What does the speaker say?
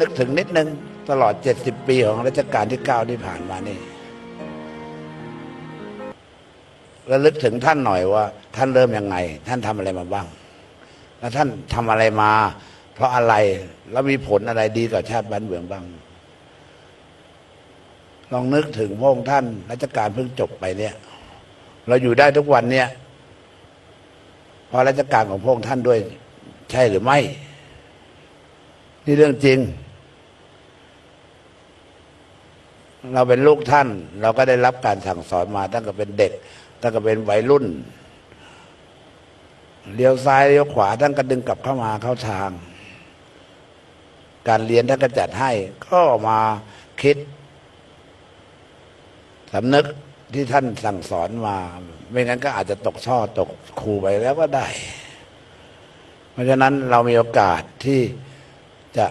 นึกถึงนิดนึง ตลอดเจ็ดสิบปีของรัชกาลที่เก้าที่ผ่านมานี่ระลึกถึงท่านหน่อยว่า ท่านเริ่มยังไง ท่านทำอะไรมาบ้าง แล้วท่านทำอะไรมา เพราะอะไรแล้วมีผลอะไรดีต่อชาติบ้านเมืองบ้าง ลองนึกถึงพระองค์ท่านรัชกาลเพิ่งจบไปเนี่ย เราอยู่ได้ทุกวันเนี่ยเพราะรัชกาลของพระองค์ท่านด้วย ใช่หรือไม่ นี่เรื่องจริง เราเป็นลูกท่าน เราก็ได้รับการสั่งสอนมาตั้งแต่เป็นเด็ก ตั้งแต่เป็นวัยรุ่นเลี้ยวซ้ายเลี้ยวขวาท่านก็ดึงกลับเข้ามาเข้าทาง การเรียนท่านก็จัดให้ ก็มาคิดสำนึกที่ท่านสั่งสอนมา ไม่งั้นก็อาจจะตกช่อตกครูไปแล้วก็ได้ เพราะฉะนั้นเรามีโอกาสที่จะ